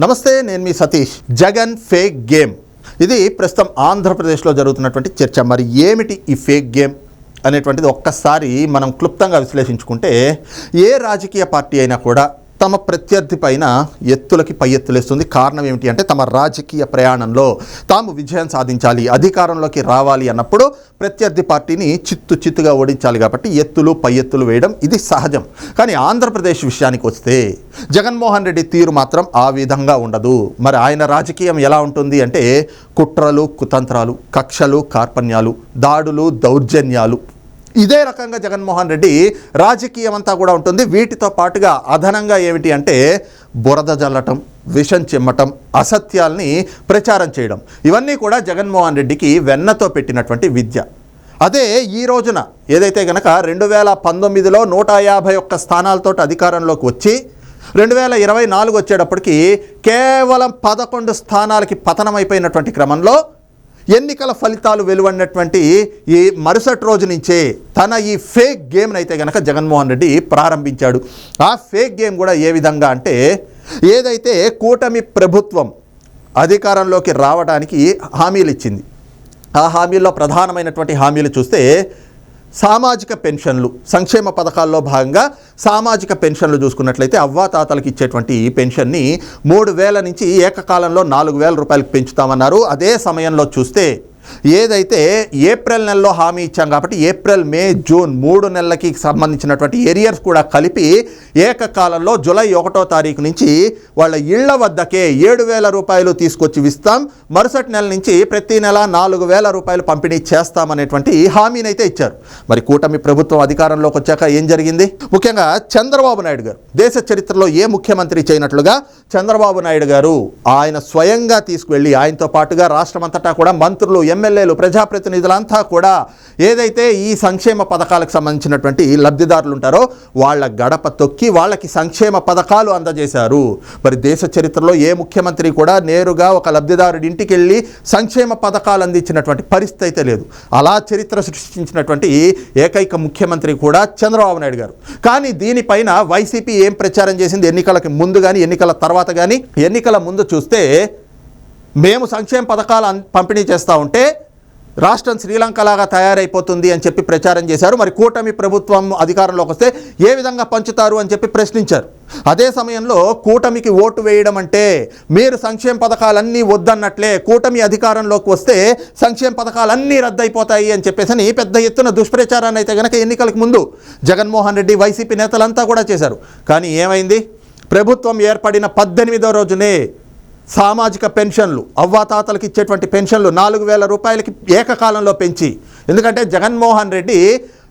నమస్తే నేను మీ సతీష్. Jagan fake game. ఇది ప్రస్తుతం ఆంధ్రప్రదేశ్లో జరుగుతున్నటువంటి చర్చ. మరి ఏమిటి ఈ ఫేక్ గేమ్ అనేటువంటిది ఒక్కసారి మనం క్లుప్తంగా విశ్లేషించుకుంటే ఏ రాజకీయ పార్టీ అయినా కూడా తమ ప్రత్యర్థి పైన ఎత్తులకి పై ఎత్తులేస్తుంది. కారణం ఏమిటి అంటే తమ రాజకీయ ప్రయాణంలో తాము విజయం సాధించాలి అధికారంలోకి రావాలి అన్నప్పుడు ప్రత్యర్థి పార్టీని చిత్తు చిత్తుగా ఓడించాలి కాబట్టి ఎత్తులు పై ఎత్తులు వేయడం ఇది సహజం. కానీ ఆంధ్రప్రదేశ్ విషయానికి వస్తే జగన్మోహన్ రెడ్డి తీరు మాత్రం ఆ విధంగా ఉండదు. మరి ఆయన రాజకీయం ఎలా ఉంటుంది అంటే కుట్రలు కుతంత్రాలు కక్షలు కార్పణ్యాలు దాడులు దౌర్జన్యాలు ఇదే రకంగా జగన్మోహన్ రెడ్డి రాజకీయం అంతా కూడా ఉంటుంది. వీటితో పాటుగా అదనంగా ఏమిటి అంటే బురద జల్లటం విషం చిమ్మటం అసత్యాల్ని ప్రచారం చేయడం. ఇవన్నీ కూడా జగన్మోహన్ రెడ్డికి వెన్నతో పెట్టినటువంటి విద్య. అదే ఈ రోజున ఏదైతే గనక రెండు వేల పంతొమ్మిదిలో నూట యాభై ఒక్క స్థానాలతో అధికారంలోకి వచ్చి రెండు వేల ఇరవై నాలుగు వచ్చేటప్పటికి కేవలం పదకొండు స్థానాలకి పతనమైపోయినటువంటి క్రమంలో ఎన్నికల ఫలితాలు వెలువడినటువంటి ఈ మరుసటి రోజు నుంచే తన ఈ ఫేక్ గేమ్ని అయితే కనుక జగన్మోహన్ రెడ్డి ప్రారంభించాడు. ఆ ఫేక్ గేమ్ కూడా ఏ విధంగా అంటే ఏదైతే కూటమి ప్రభుత్వం అధికారంలోకి రావడానికి హామీలు ఇచ్చింది. ఆ హామీల్లో ప్రధానమైనటువంటి హామీలు చూస్తే సామాజిక పెన్షన్లు సంక్షేమ పథకాల్లో భాగంగా సామాజిక పెన్షన్లు చూసుకున్నట్లయితే అవ్వాతాతలకు ఇచ్చేటువంటి ఈ పెన్షన్ని మూడు వేల నుంచి ఏకకాలంలో నాలుగు వేల రూపాయలకు పెంచుతామన్నారు. అదే సమయంలో చూస్తే ఏదైతే ఏప్రిల్ నెలలో హామీ ఇచ్చాం కాబట్టి ఏప్రిల్ మే జూన్ మూడు నెలలకి సంబంధించినటువంటి ఏరియర్స్ కూడా కలిపి ఏకకాలంలో జూలై ఒకటో తారీఖు నుంచి వాళ్ళ ఇళ్ళ వద్దకే ఏడు వేల రూపాయలు తీసుకొచ్చి ఇస్తాం. మరుసటి నెల నుంచి ప్రతి నెల నాలుగు వేల రూపాయలు పంపిణీ చేస్తామనేటువంటి హామీని అయితే ఇచ్చారు. మరి కూటమి ప్రభుత్వం అధికారంలోకి వచ్చాక ఏం జరిగింది? ముఖ్యంగా చంద్రబాబు నాయుడు గారు దేశ చరిత్రలో ఏ ముఖ్యమంత్రి చేయనట్లుగా చంద్రబాబు నాయుడు గారు ఆయన స్వయంగా తీసుకువెళ్ళి ఆయనతో పాటుగా రాష్ట్రమంతటా కూడా మంత్రులు ఎమ్మెల్యేలు ప్రజాప్రతినిధులంతా కూడా ఏదైతే ఈ సంక్షేమ పథకాలకు సంబంధించినటువంటి లబ్ధిదారులు ఉంటారో వాళ్ళ గడప తొక్కి వాళ్ళకి సంక్షేమ పథకాలు అందజేశారు. మరి దేశ చరిత్రలో ఏ ముఖ్యమంత్రి కూడా నేరుగా ఒక లబ్ధిదారుడి ఇంటికి వెళ్ళి సంక్షేమ పథకాలు అందించినటువంటి పరిస్థితి అయితే లేదు. అలా చరిత్ర సృష్టించినటువంటి ఏకైక ముఖ్యమంత్రి కూడా చంద్రబాబు నాయుడు గారు. కానీ దీనిపైన వైసీపీ ఏం ప్రచారం చేసింది? ఎన్నికలకి ముందు కానీ ఎన్నికల తర్వాత కానీ ఎన్నికల ముందు చూస్తే మేము సంక్షేమ పథకాలు పంపిణీ చేస్తూ ఉంటే రాష్ట్రం శ్రీలంకలాగా తయారైపోతుంది అని చెప్పి ప్రచారం చేశారు. మరి కూటమి ప్రభుత్వం అధికారంలోకి వస్తే ఏ విధంగా పంచుతారు అని చెప్పి ప్రశ్నించారు. అదే సమయంలో కూటమికి ఓటు వేయడం అంటే మీరు సంక్షేమ పథకాలన్నీ వద్దన్నట్లే కూటమి అధికారంలోకి వస్తే సంక్షేమ పథకాలన్నీ రద్దయిపోతాయి అని చెప్పేసి అని పెద్ద ఎత్తున దుష్ప్రచారాన్ని అయితే కనుక ఎన్నికలకు ముందు జగన్మోహన్ రెడ్డి వైసీపీ నేతలంతా కూడా చేశారు. కానీ ఏమైంది? ప్రభుత్వం ఏర్పడిన పద్దెనిమిదో రోజునే సామాజిక పెన్షన్లు అవ్వాతాతలకు ఇచ్చేటువంటి పెన్షన్లు నాలుగు వేల రూపాయలకి ఏకకాలంలో పెంచి ఎందుకంటే జగన్మోహన్ రెడ్డి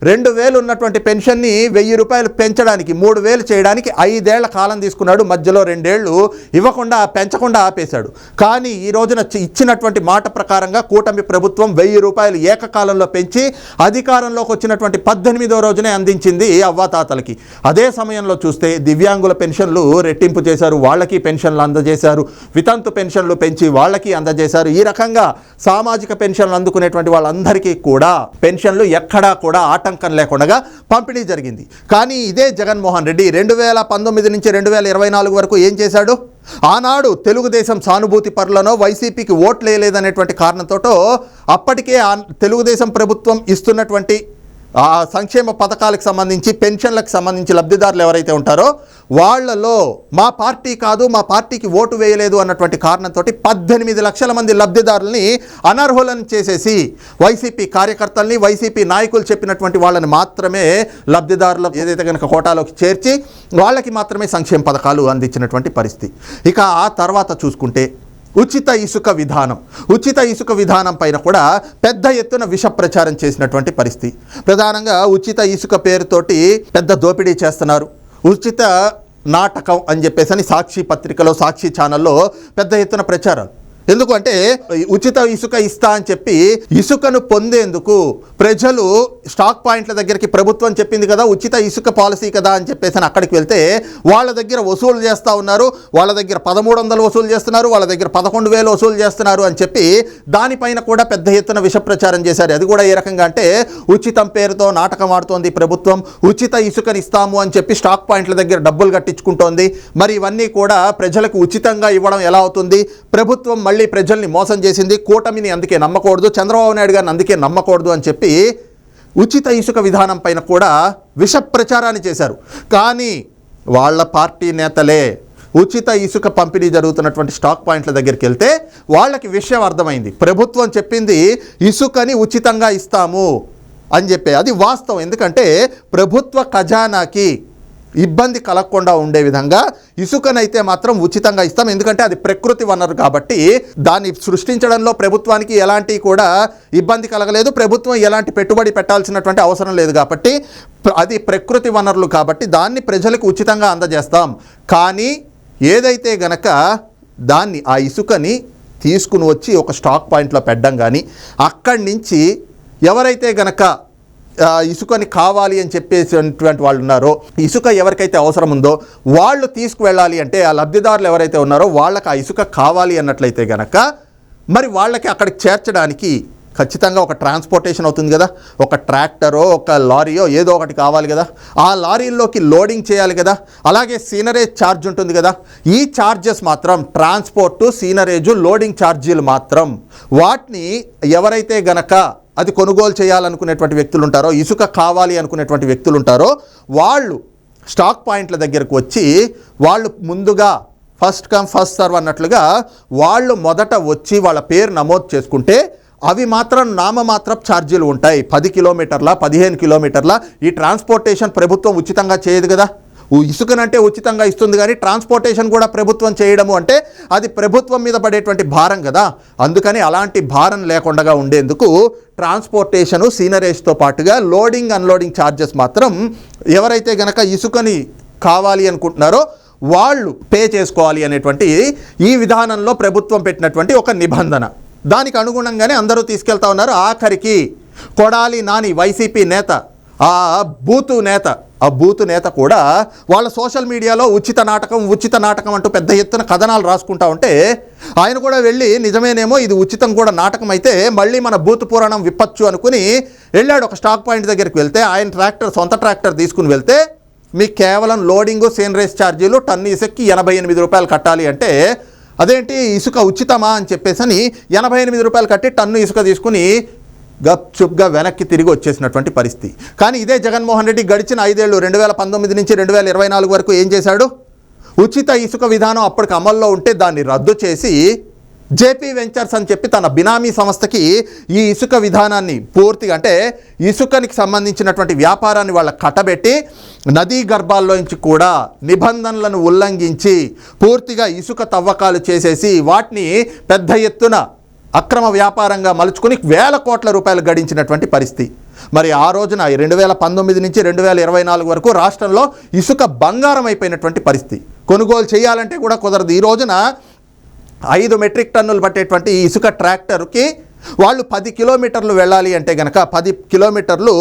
రెండు వేలు ఉన్నటువంటి పెన్షన్ని వెయ్యి రూపాయలు పెంచడానికి మూడు వేలు చేయడానికి ఐదేళ్ళ కాలం తీసుకున్నాడు. మధ్యలో రెండేళ్ళు ఇవ్వకుండా పెంచకుండా ఆపేశాడు. కానీ ఈ రోజున చి- ఇచ్చినటువంటి మాట ప్రకారంగా కూటమి ప్రభుత్వం వెయ్యి రూపాయలు ఏకకాలంలో పెంచి అధికారంలోకి వచ్చినటువంటి పద్దెనిమిదో రోజునే అందించింది అవ్వాతాతలకి. అదే సమయంలో చూస్తే దివ్యాంగుల పెన్షన్లు రెట్టింపు చేశారు. వాళ్ళకి పెన్షన్లు అందజేశారు. వితంతు పెన్షన్లు పెంచి వాళ్ళకి అందజేశారు. ఈ రకంగా సామాజిక పెన్షన్లు అందుకునేటువంటి వాళ్ళందరికీ కూడా పెన్షన్లు ఎక్కడా కూడా ఆటంకం లేకుండా పంపిణీ జరిగింది. కానీ ఇదే జగన్మోహన్ రెడ్డి రెండు వేల పంతొమ్మిది నుంచి రెండు వేల ఇరవై నాలుగు వరకు ఏం చేశాడు? ఆనాడు తెలుగుదేశం సానుభూతి పరులనో వైసీపీకి ఓట్లు వేయలేదనేటువంటి కారణంతో అప్పటికే ఆ తెలుగుదేశం ప్రభుత్వం ఇస్తున్నటువంటి ఆ సంక్షేమ పథకాలకు సంబంధించి పెన్షన్లకు సంబంధించి లబ్ధిదారులు ఎవరైతే ఉంటారో వాళ్ళలో మా పార్టీ కాదు మా పార్టీకి ఓటు వేయలేదు అన్నటువంటి కారణంతో పద్దెనిమిది లక్షల మంది లబ్ధిదారుల్ని అనర్హులను చేసేసి వైసీపీ కార్యకర్తల్ని వైసీపీ నాయకులు చెప్పినటువంటి వాళ్ళని మాత్రమే లబ్ధిదారుల ఏదైతే కనుక కోటాలోకి చేర్చి వాళ్ళకి మాత్రమే సంక్షేమ పథకాలు అందించినటువంటి పరిస్థితి. ఇక ఆ తర్వాత చూసుకుంటే ఉచిత ఇసుక విధానం ఉచిత ఇసుక విధానం పైన కూడా పెద్ద ఎత్తున విష ప్రచారం చేసినటువంటి పరిస్థితి. ప్రధానంగా ఉచిత ఇసుక పేరుతోటి పెద్ద దోపిడీ చేస్తున్నారు. ఉచిత నాటకం అని చెప్పేసి అని సాక్షి పత్రికలో సాక్షి ఛానల్లో పెద్ద ఎత్తున ప్రచారం ఎందుకంటే ఉచిత ఇసుక ఇస్తా అని చెప్పి ఇసుకను పొందేందుకు ప్రజలు స్టాక్ పాయింట్ల దగ్గరికి ప్రభుత్వం చెప్పింది కదా ఉచిత ఇసుక పాలసీ కదా అని చెప్పేసి అక్కడికి వెళ్తే వాళ్ళ దగ్గర వసూలు చేస్తూ ఉన్నారు వాళ్ళ దగ్గర పదమూడు వందలు వసూలు చేస్తున్నారు వాళ్ళ దగ్గర పదకొండు వేలు వసూలు చేస్తున్నారు అని చెప్పి దానిపైన కూడా పెద్ద ఎత్తున విష ప్రచారం చేశారు. అది కూడా ఏ రకంగా అంటే ఉచితం పేరుతో నాటకం ఆడుతోంది ప్రభుత్వం ఉచిత ఇసుకని ఇస్తాము అని చెప్పి స్టాక్ పాయింట్ల దగ్గర డబ్బులు కట్టించుకుంటోంది. మరి ఇవన్నీ కూడా ప్రజలకు ఉచితంగా ఇవ్వడం ఎలా అవుతుంది? ప్రభుత్వం మళ్ళీ ప్రజల్ని మోసం చేసింది కూటమిని అందుకే నమ్మకూడదు చంద్రబాబు నాయుడు గారిని అందుకే నమ్మకూడదు అని చెప్పి ఉచిత ఇసుక విధానం పైన కూడా విష ప్రచారాన్ని చేశారు. కానీ వాళ్ళ పార్టీ నేతలే ఉచిత ఇసుక పంపిణీ జరుగుతున్నటువంటి స్టాక్ పాయింట్ల దగ్గరికి వెళ్తే వాళ్ళకి విషయం అర్థమైంది. ప్రభుత్వం చెప్పింది ఇసుకని ఉచితంగా ఇస్తాము అని చెప్పి అది వాస్తవం. ఎందుకంటే ప్రభుత్వ ఖజానాకి ఇబ్బంది కలగకుండా ఉండే విధంగా ఇసుకనైతే మాత్రం ఉచితంగా ఇస్తాం. ఎందుకంటే అది ప్రకృతి వనరు కాబట్టి దాన్ని సృష్టించడంలో ప్రభుత్వానికి ఎలాంటి కూడా ఇబ్బంది కలగలేదు. ప్రభుత్వం ఎలాంటి పెట్టుబడి పెట్టాల్సినటువంటి అవసరం లేదు కాబట్టి అది ప్రకృతి వనరులు కాబట్టి దాన్ని ప్రజలకు ఉచితంగా అందజేస్తాం. కానీ ఏదైతే గనక దాన్ని ఆ ఇసుకని తీసుకుని వచ్చి ఒక స్టాక్ పాయింట్లో పెట్టడం కానీ అక్కడి నుంచి ఎవరైతే గనక ఇసుకని కావాలి అని చెప్పేసినటువంటి వాళ్ళు ఉన్నారో ఇసుక ఎవరికైతే అవసరం ఉందో వాళ్ళు తీసుకువెళ్ళాలి అంటే ఆ లబ్ధిదారులు ఎవరైతే ఉన్నారో వాళ్ళకి ఆ ఇసుక కావాలి అన్నట్లయితే గనక మరి వాళ్ళకి అక్కడికి చేర్చడానికి ఖచ్చితంగా ఒక ట్రాన్స్పోర్టేషన్ అవుతుంది కదా ఒక ట్రాక్టరో ఒక లారీయో ఏదో ఒకటి కావాలి కదా ఆ లారీల్లోకి లోడింగ్ చేయాలి కదా అలాగే సీనరేజ్ ఛార్జ్ ఉంటుంది కదా ఈ ఛార్జెస్ మాత్రం ట్రాన్స్పోర్టు సీనరేజు లోడింగ్ ఛార్జీలు మాత్రం వాటిని ఎవరైతే గనక అది కొనుగోలు చేయాలనుకునేటువంటి వ్యక్తులు ఉంటారో ఇసుక కావాలి అనుకునేటువంటి వ్యక్తులు ఉంటారో వాళ్ళు స్టాక్ పాయింట్ల దగ్గరకు వచ్చి వాళ్ళు ముందుగా ఫస్ట్ కమ్ ఫస్ట్ సర్వ్ అన్నట్లుగా వాళ్ళు మొదట వచ్చి వాళ్ళ పేరు నమోదు చేసుకుంటే అవి మాత్రం నామమాత్రపు ఛార్జీలు ఉంటాయి. పది కిలోమీటర్ల పదిహేను కిలోమీటర్ల ఈ ట్రాన్స్పోర్టేషన్ ప్రభుత్వం ఉచితంగా చేయదు కదా? ఇసుకనంటే ఉచితంగా ఇస్తుంది కానీ ట్రాన్స్పోర్టేషన్ కూడా ప్రభుత్వం చేయడము అంటే అది ప్రభుత్వం మీద పడేటువంటి భారం కదా. అందుకని అలాంటి భారం లేకుండా ఉండేందుకు ట్రాన్స్పోర్టేషను సీనరేజ్తో పాటుగా లోడింగ్ అన్లోడింగ్ ఛార్జెస్ మాత్రం ఎవరైతే గనక ఇసుకని కావాలి అనుకుంటున్నారో వాళ్ళు పే చేసుకోవాలి అనేటువంటి ఈ విధానంలో ప్రభుత్వం పెట్టినటువంటి ఒక నిబంధన. దానికి అనుగుణంగానే అందరూ తీసుకెళ్తా ఉన్నారు. ఆఖరికి కొడాలి నాని వైసీపీ నేత ఆ బూతు నేత ఆ బూత్ నేత కూడా వాళ్ళ సోషల్ మీడియాలో ఉచిత నాటకం ఉచిత నాటకం అంటూ పెద్ద ఎత్తున కథనాలు రాసుకుంటా ఉంటే ఆయన కూడా వెళ్ళి నిజమేనేమో ఇది ఉచితం కూడా నాటకం అయితే మళ్ళీ మన బూత్ పురాణం విప్పచ్చు అనుకుని వెళ్ళాడు ఒక స్టాక్ పాయింట్ దగ్గరికి వెళ్తే ఆయన ట్రాక్టర్ సొంత ట్రాక్టర్ తీసుకుని వెళ్తే మీకు కేవలం లోడింగు సేనరేజ్ ఛార్జీలు టన్ను ఇసుక్కి ఎనభై ఎనిమిది రూపాయలు కట్టాలి అంటే అదేంటి ఇసుక ఉచితమా? అని చెప్పేసి అని ఎనభై ఎనిమిది రూపాయలు కట్టి టన్ను ఇసుక తీసుకుని గప్చుప్గా వెనక్కి తిరిగి వచ్చేసినటువంటి పరిస్థితి. కానీ ఇదే జగన్మోహన్ రెడ్డి గడిచిన ఐదేళ్ళు రెండు వేల పంతొమ్మిది నుంచి రెండు వేల ఇరవై నాలుగు వరకు ఏం చేశాడు? ఉచిత ఇసుక విధానం అప్పటికి అమల్లో ఉంటే దాన్ని రద్దు చేసి జేపీ వెంచర్స్ అని చెప్పి తన బినామీ సంస్థకి ఈ ఇసుక విధానాన్ని పూర్తిగా అంటే ఇసుకనికి సంబంధించినటువంటి వ్యాపారాన్ని వాళ్ళ కట్టబెట్టి నదీ గర్భాల్లో నుంచి కూడా నిబంధనలను ఉల్లంఘించి పూర్తిగా ఇసుక తవ్వకాలు చేసేసి వాటిని పెద్ద ఎత్తున అక్రమ వ్యాపారంగా మలుచుకుని వేల కోట్ల రూపాయలు గడించినటువంటి పరిస్థితి. మరి ఆ రోజున రెండు వేల పంతొమ్మిది నుంచి రెండు వేల ఇరవై నాలుగు వరకు రాష్ట్రంలో ఇసుక బంగారం అయిపోయినటువంటి పరిస్థితి. కొనుగోలు చేయాలంటే కూడా కుదరదు. ఈ రోజున ఐదు మెట్రిక్ టన్నులు పట్టేటువంటి ఈ ఇసుక ట్రాక్టర్కి వాళ్ళు పది కిలోమీటర్లు వెళ్ళాలి అంటే గనక పది కిలోమీటర్లు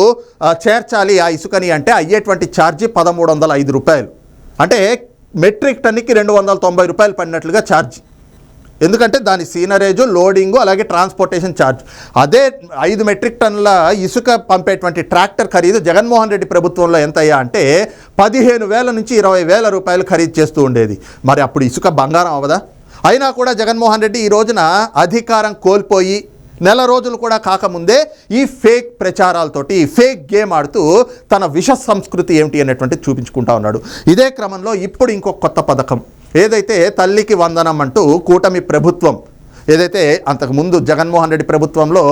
చేర్చాలి ఆ ఇసుకని అంటే అయ్యేటువంటి ఛార్జీ పదమూడు వందల ఐదు రూపాయలు. అంటే మెట్రిక్ టన్నుకి రెండు వందల తొంభై రూపాయలు పడినట్లుగా ఛార్జ్. ఎందుకంటే దాని సీనరేజు లోడింగు అలాగే ట్రాన్స్పోర్టేషన్ ఛార్జ్ అదే ఐదు మెట్రిక్ టన్నుల ఇసుక పంపేటువంటి ట్రాక్టర్ ఖరీదు జగన్మోహన్ రెడ్డి ప్రభుత్వంలో ఎంత అయ్యా అంటే పదిహేను వేల నుంచి ఇరవై వేల రూపాయలు ఖరీదు చేస్తూ ఉండేది. మరి అప్పుడు ఇసుక బంగారం అవదా అయినా కూడా జగన్మోహన్ రెడ్డి ఈ రోజున అధికారం కోల్పోయి నెల రోజులు కూడా కాకముందే ఈ ఫేక్ ప్రచారాలతోటి ఫేక్ గేమ్ ఆడుతూ తన విష సంస్కృతి ఏమిటి అనేటువంటి చూపించుకుంటా ఉన్నాడు. ఇదే క్రమంలో ఇప్పుడు ఇంకొక కొత్త పథకం. ఏదైతే తల్లికి వందనం అంటూ కూటమి ప్రభుత్వం ఏదైతే అంతకుముందు జగన్మోహన్ రెడ్డి ప్రభుత్వంలో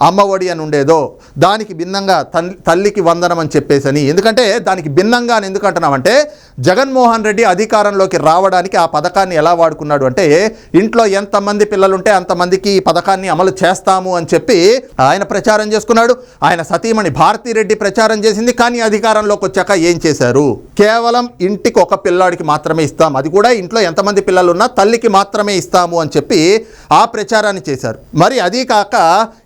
అమ్మ ఒడి అని ఉండేదో దానికి భిన్నంగా తల్లి తల్లికి వందనం అని చెప్పేసని. ఎందుకంటే దానికి భిన్నంగా అని ఎందుకు అంటున్నామంటే జగన్మోహన్ రెడ్డి అధికారంలోకి రావడానికి ఆ పథకాన్ని ఎలా వాడుకున్నాడు అంటే ఇంట్లో ఎంతమంది పిల్లలుంటే అంతమందికి ఈ పథకాన్ని అమలు చేస్తాము అని చెప్పి ఆయన ప్రచారం చేసుకున్నాడు. ఆయన సతీమణి భారతీరెడ్డి ప్రచారం చేసింది కానీ అధికారంలోకి వచ్చాక ఏం చేశారు? కేవలం ఇంటికి ఒక పిల్లాడికి మాత్రమే ఇస్తాం. అది కూడా ఇంట్లో ఎంతమంది పిల్లలు ఉన్నా తల్లికి మాత్రమే ఇస్తాము అని చెప్పి ఆ ప్రచారాన్ని చేశారు. మరి అది కాక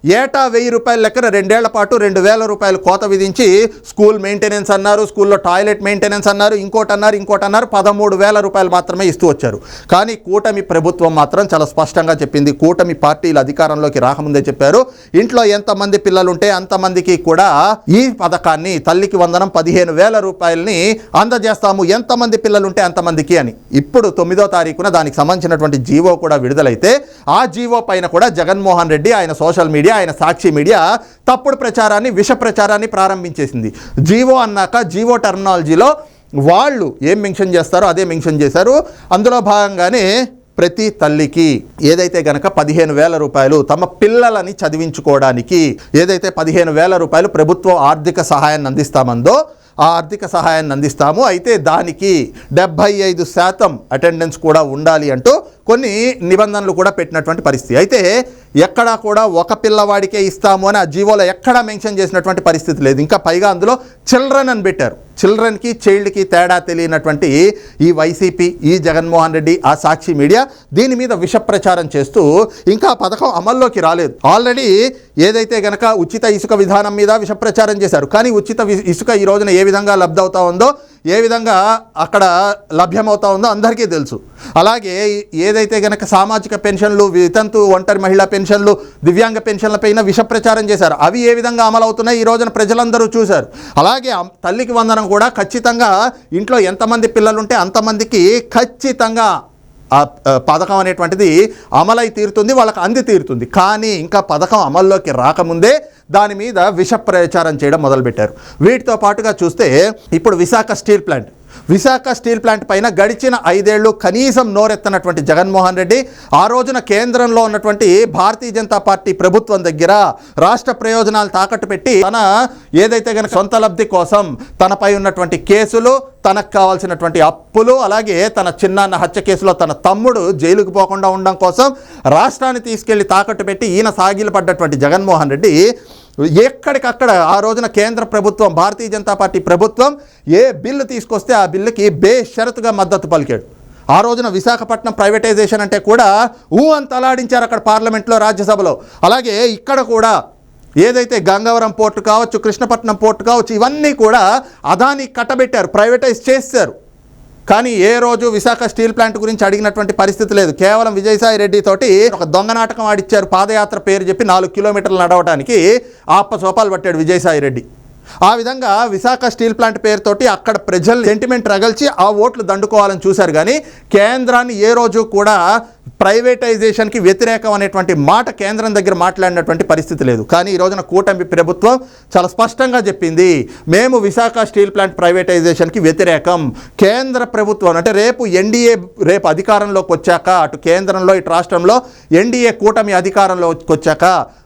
ఏటా వెయ్యి రూపాయల లెక్కన రెండేళ్ళ పాటు రెండు వేల రూపాయలు కోత విధించి స్కూల్ మెయింటెనెన్స్ అన్నారు స్కూల్లో టాయిలెట్ మెయింటెనెన్స్ అన్నారు ఇంకోటి అన్నారు ఇంకోటి అన్నారు పదమూడు వేల రూపాయలు మాత్రమే ఇస్తూ వచ్చారు. కానీ కూటమి ప్రభుత్వం మాత్రం చాలా స్పష్టంగా చెప్పింది. కూటమి పార్టీలు అధికారంలోకి రాకముందే చెప్పారు. ఇంట్లో ఎంతమంది పిల్లలుంటే అంతమందికి కూడా ఈ పథకాన్ని తల్లికి వందనం పదిహేను వేల రూపాయలని అందజేస్తాము. ఎంతమంది పిల్లలుంటే అంతమందికి అని. ఇప్పుడు తొమ్మిదో తారీఖున దానికి సంబంధించినటువంటి జీవో కూడా విడుదలైతే ఆ జీవో పైన కూడా జగన్మోహన్ రెడ్డి ఆయన సోషల్ మీడియా ఆయన సాక్షి మీడియా తప్పుడు ప్రచారాన్ని విష ప్రచారాన్ని ప్రారంభించేసింది. జీవో అన్నాక జీవో టెర్మినాలజీలో వాళ్ళు ఏం మెన్షన్ చేస్తారో అదే మెన్షన్ చేశారు. అందులో భాగంగానే ప్రతి తల్లికి ఏదైతే గనక పదిహేను వేల రూపాయలు తమ పిల్లలని చదివించుకోవడానికి ఏదైతే పదిహేను వేల రూపాయలు ప్రభుత్వం ఆర్థిక సహాయాన్ని అందిస్తామందో ఆ ఆర్థిక సహాయాన్ని అందిస్తాము. అయితే దానికి డెబ్భై ఐదు శాతం అటెండెన్స్ కూడా ఉండాలి అంటూ కొన్ని నిబంధనలు కూడా పెట్టినటువంటి పరిస్థితి. అయితే ఎక్కడా కూడా ఒక పిల్లవాడికే ఇస్తాము అని ఆ జీవోలో ఎక్కడా మెన్షన్ చేసినటువంటి పరిస్థితి లేదు. ఇంకా పైగా అందులో చిల్డ్రన్ అని పెట్టారు. చిల్డ్రన్కి చైల్డ్కి తేడా తెలియనటువంటి ఈ వైసీపీ ఈ జగన్మోహన్ రెడ్డి ఆ సాక్షి మీడియా దీని మీద విష ప్రచారం చేస్తూ ఇంకా పథకం అమల్లోకి రాలేదు. ఆల్రెడీ ఏదైతే గనక ఉచిత ఇసుక విధానం మీద విష ప్రచారం చేశారు. కానీ ఉచిత ఇసుక ఈ రోజున ఏ విధంగా లబ్ధవుతా ఉందో ఏ విధంగా అక్కడ లభ్యమవుతా ఉందో అందరికీ తెలుసు. అలాగే ఏదైతే గనక సామాజిక పెన్షన్లు వితంతు ఒంటరి మహిళా పెన్షన్లు దివ్యాంగ పెన్షన్లపైన విష ప్రచారం చేశారు. అవి ఏ విధంగా అమలవుతున్నాయి? ఈ రోజున ప్రజలందరూ చూశారు. అలాగే తల్లికి వందనం కూడా ఖచ్చితంగా ఇంట్లో ఎంతమంది పిల్లలుంటే అంతమందికి ఖచ్చితంగా ఆ పథకం అనేటువంటిది అమలై తీరుతుంది వాళ్ళకి అంది తీరుతుంది. కానీ ఇంకా పథకం అమల్లోకి రాకముందే దాని మీద విష ప్రచారం చేయడం మొదలుపెట్టారు. వీటితో పాటుగా చూస్తే ఇప్పుడు Visakha steel plant. Visakha steel plant పైన గడిచిన ఐదేళ్ళు కనీసం నోరెత్తనటువంటి జగన్మోహన్ రెడ్డి ఆ రోజున కేంద్రంలో ఉన్నటువంటి భారతీయ జనతా పార్టీ ప్రభుత్వం దగ్గర రాష్ట్ర ప్రయోజనాలు తాకట్టు పెట్టి తన ఏదైతే కనుక సొంత లబ్ధి కోసం తనపై ఉన్నటువంటి కేసులు తనకు కావాల్సినటువంటి అప్పులు అలాగే తన చిన్నాన్న హత్య కేసులో తన తమ్ముడు జైలుకు పోకుండా ఉండడం కోసం రాష్ట్రాన్ని తీసుకెళ్ళి తాకట్టు పెట్టి ఈయన సాగిలు పడ్డటువంటి జగన్మోహన్ రెడ్డి ఎక్కడికక్కడ ఆ రోజున కేంద్ర ప్రభుత్వం భారతీయ జనతా పార్టీ ప్రభుత్వం ఏ బిల్లు తీసుకొస్తే ఆ బిల్లుకి బేషరతుగా మద్దతు పలికాడు. ఆ రోజున విశాఖపట్నం ప్రైవేటైజేషన్ అంటే కూడా ఊ అంత అలాడించారు అక్కడ పార్లమెంట్లో రాజ్యసభలో. అలాగే ఇక్కడ కూడా ఏదైతే గంగవరం పోర్టు కావచ్చు కృష్ణపట్నం పోర్టు కావచ్చు ఇవన్నీ కూడా అదాని కట్టబెట్టారు ప్రైవేటైజ్ చేశారు. కానీ ఏ రోజు విశాఖ స్టీల్ ప్లాంట్ గురించి అడిగినటువంటి పరిస్థితి లేదు. కేవలం విజయసాయి రెడ్డి తోటి ఒక దొంగ నాటకం ఆడిచ్చారు. పాదయాత్ర పేరు చెప్పి నాలుగు కిలోమీటర్లు నడవడానికి ఆప్ప సోపాలు పట్టాడు విజయసాయి రెడ్డి. ఆ విధంగా విశాఖ స్టీల్ ప్లాంట్ పేరుతోటి అక్కడ ప్రజలు సెంటిమెంట్ రగల్చి ఆ ఓట్లు దండుకోవాలని చూశారు. కానీ కేంద్రాన్ని ఏ రోజు కూడా ప్రైవేటైజేషన్కి వ్యతిరేకం అనేటువంటి మాట కేంద్రం దగ్గర మాట్లాడినటువంటి పరిస్థితి లేదు. కానీ ఈ రోజున కూటమి ప్రభుత్వం చాలా స్పష్టంగా చెప్పింది మేము విశాఖ స్టీల్ ప్లాంట్ ప్రైవేటైజేషన్కి వ్యతిరేకం. కేంద్ర ప్రభుత్వం అంటే రేపు ఎన్డీఏ రేపు అధికారంలోకి వచ్చాక అటు కేంద్రంలో ఇటు రాష్ట్రంలో ఎన్డీఏ కూటమి అధికారంలోకి వచ్చాక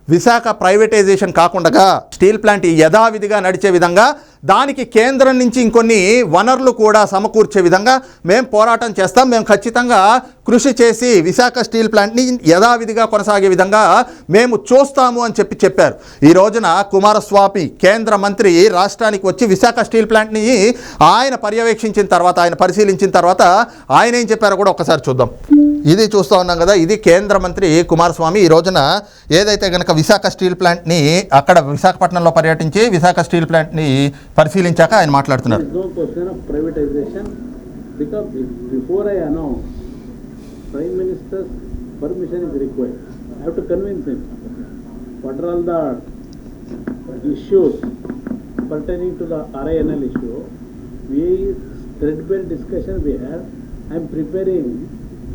విశాఖ ప్రైవేటైజేషన్ కాకుండా స్టీల్ ప్లాంట్ యథావిధిగా నడిచే విధంగా దానికి కేంద్రం నుంచి ఇంకొన్ని వనరులు కూడా సమకూర్చే విధంగా మేము పోరాటం చేస్తాం. మేము ఖచ్చితంగా కృషి చేసి విశాఖ స్టీల్ ప్లాంట్ని యథావిధిగా కొనసాగే విధంగా మేము చూస్తాము అని చెప్పి చెప్పారు. ఈ రోజున కుమారస్వామి కేంద్ర మంత్రి రాష్ట్రానికి వచ్చి విశాఖ స్టీల్ ప్లాంట్ని ఆయన పర్యవేక్షించిన తర్వాత ఆయన పరిశీలించిన తర్వాత ఆయన ఏం చెప్పారో కూడా ఒకసారి చూద్దాం. ఇది చూస్తూ ఉన్నాం కదా ఇది కేంద్ర మంత్రి కుమారస్వామి. ఈ రోజున ఏదైతే గనక విశాఖ స్టీల్ ప్లాంట్ని అక్కడ విశాఖపట్నంలో పర్యటించి విశాఖ స్టీల్ ప్లాంట్ని పరిశీలించాక ఆయన మాట్లాడుతున్నారు no question of privatization because before I announce, Prime Minister's permission is required. I have to convince him. What are all the issues pertaining to the RINL issue? We, threadbare discussion we had, I am preparing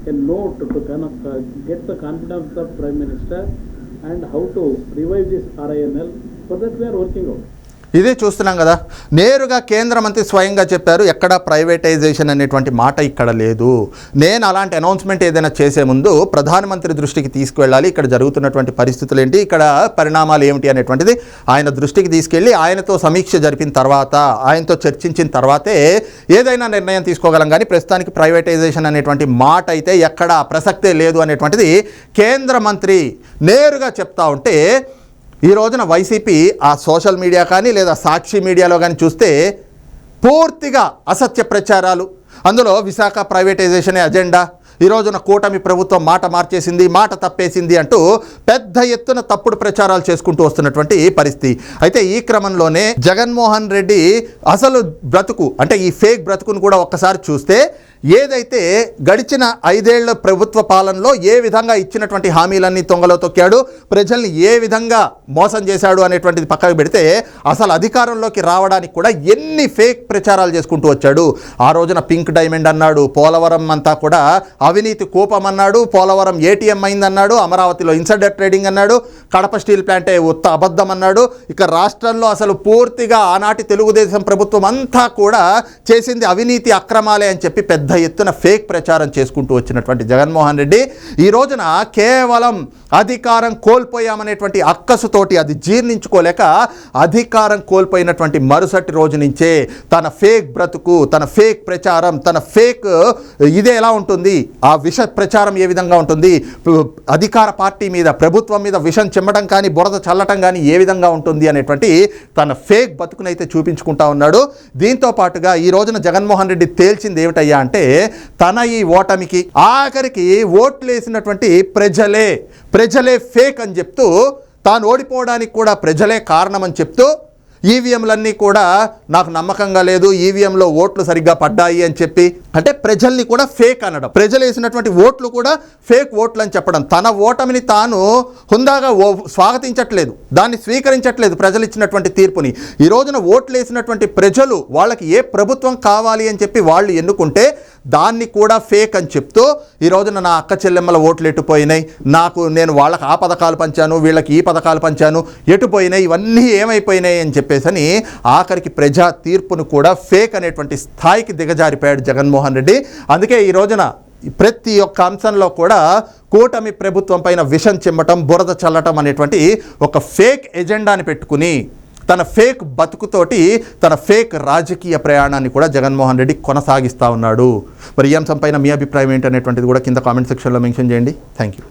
a note to kind of uh, get the confidence of Prime Minister and how to revive this RINL. For that we are working out. ఇదే చూస్తున్నాం కదా. నేరుగా కేంద్ర మంత్రి స్వయంగా చెప్పారు ఎక్కడ privatisation అనేటువంటి మాట ఇక్కడ లేదు. నేను అలాంటి అనౌన్స్మెంట్ ఏదైనా చేసే ముందు ప్రధానమంత్రి దృష్టికి తీసుకువెళ్ళాలి ఇక్కడ జరుగుతున్నటువంటి పరిస్థితులు ఏంటి ఇక్కడ పరిణామాలు ఏమిటి అనేటువంటిది ఆయన దృష్టికి తీసుకెళ్ళి ఆయనతో సమీక్ష జరిపిన తర్వాత ఆయనతో చర్చించిన తర్వాతే ఏదైనా నిర్ణయం తీసుకోగలం. కానీ ప్రస్తుతానికి ప్రైవేటైజేషన్ అనేటువంటి మాట అయితే ఎక్కడ ప్రసక్తే లేదు అనేటువంటిది కేంద్ర మంత్రి నేరుగా చెప్తా ఉంటే ఈ రోజున వైసీపీ ఆ సోషల్ మీడియా కానీ లేదా సాక్షి మీడియాలో కానీ చూస్తే పూర్తిగా అసత్య ప్రచారాలు. అందులో విశాఖ ప్రైవేటైజేషనే అజెండా ఈ రోజున కూటమి ప్రభుత్వం మాట మార్చేసింది మాట తప్పేసింది అంటూ పెద్ద ఎత్తున తప్పుడు ప్రచారాలు చేసుకుంటూ వస్తున్నటువంటి పరిస్థితి. అయితే ఈ క్రమంలోనే జగన్మోహన్ రెడ్డి అసలు బ్రతుకు అంటే ఈ ఫేక్ బ్రతుకును కూడా ఒక్కసారి చూస్తే ఏదైతే గడిచిన ఐదేళ్ళ ప్రభుత్వ పాలనలో ఏ విధంగా ఇచ్చినటువంటి హామీలన్నీ తొంగలో తొక్కాడు ప్రజల్ని ఏ విధంగా మోసం చేశాడు అనేటువంటిది పక్కకు పెడితే అసలు అధికారంలోకి రావడానికి కూడా ఎన్ని ఫేక్ ప్రచారాలు చేసుకుంటూ వచ్చాడు. ఆ రోజున పింక్ డైమండ్ అన్నాడు పోలవరం అంతా కూడా అవినీతి కూపం అన్నాడు పోలవరం ఏటీఎం అయిందన్నాడు అమరావతిలో ఇన్సైడర్ ట్రేడింగ్ అన్నాడు కడప స్టీల్ ప్లాంటే ఉత్త అబద్ధం అన్నాడు ఇక రాష్ట్రంలో అసలు పూర్తిగా ఆనాటి తెలుగుదేశం ప్రభుత్వం అంతా కూడా చేసింది అవినీతి అక్రమాలే అని చెప్పి పెద్ద ఎత్తున ఫేక్ ప్రచారం చేసుకుంటూ వచ్చినటువంటి జగన్మోహన్ రెడ్డి. ఈ రోజున కేవలం అధికారం కోల్పోయామనేటువంటి అక్కసుతోటి అది జీర్ణించుకోలేక అధికారం కోల్పోయినటువంటి మరుసటి రోజు నుంచే తన ఫేక్ బ్రతుకు తన ఫేక్ ప్రచారం తన ఫేక్ ఇదే ఎలా ఉంటుంది? ఆ విష ప్రచారం ఏ విధంగా ఉంటుంది? అధికార పార్టీ మీద ప్రభుత్వం మీద విషం చిమ్మటం కానీ బురద చల్లటం కానీ ఏ విధంగా ఉంటుంది అనేటువంటి తన ఫేక్ బతుకునైతే చూపించుకుంటా ఉన్నాడు. దీంతో పాటుగా ఈ రోజున జగన్మోహన్ రెడ్డి తేల్చింది ఏమిటయ్యా అంటే తన ఈ ఓటమికి ఆఖరికి ఓట్లు వేసినటువంటి ప్రజలే ప్రజలే ఫేక్ అని చెప్తూ తాను ఓడిపోవడానికి కూడా ప్రజలే కారణమని చెప్తూ ఈవీఎంలన్నీ కూడా నాకు నమ్మకంగా లేదు ఈవీఎంలో ఓట్లు సరిగ్గా పడ్డాయి అని చెప్పి అంటే ప్రజల్ని కూడా ఫేక్ అనడం. ప్రజలు వేసినటువంటి ఓట్లు కూడా ఫేక్ ఓట్లు అని చెప్పడం. తన ఓటమిని తాను హుందాగా ఓ స్వాగతించట్లేదు దాన్ని స్వీకరించట్లేదు ప్రజలు ఇచ్చినటువంటి తీర్పుని. ఈ రోజున ఓట్లు వేసినటువంటి ప్రజలు వాళ్ళకి ఏ ప్రభుత్వం కావాలి అని చెప్పి వాళ్ళు ఎన్నుకుంటే దాన్ని కూడా ఫేక్ అని చెప్తూ ఈ రోజున నా అక్క చెల్లెమ్మల ఓట్లు ఎటుపోయినాయి నాకు నేను వాళ్ళకి ఆ పథకాలు పంచాను వీళ్ళకి ఈ పథకాలు పంచాను ఎటుపోయినాయి ఇవన్నీ ఏమైపోయినాయి అని చెప్పి చెప్పేసని ఆఖరికి ప్రజా తీర్పును కూడా ఫేక్ అనేటువంటి స్థాయికి దిగజారిపోయాడు జగన్మోహన్ రెడ్డి. అందుకే ఈ రోజున ప్రతి ఒక్క అంశంలో కూడా కూటమి ప్రభుత్వం పైన విషం చిమ్మటం బురద చల్లటం అనేటువంటి ఒక ఫేక్ ఎజెండాని పెట్టుకుని తన ఫేక్ బతుకుతోటి తన ఫేక్ రాజకీయ ప్రయాణాన్ని కూడా జగన్మోహన్ రెడ్డి కొనసాగిస్తూ ఉన్నాడు. మరి ఈ అంశంపైన మీ అభిప్రాయం ఏంటనేటువంటిది కూడా కింద కామెంట్ సెక్షన్లో మెన్షన్ చేయండి. Thank you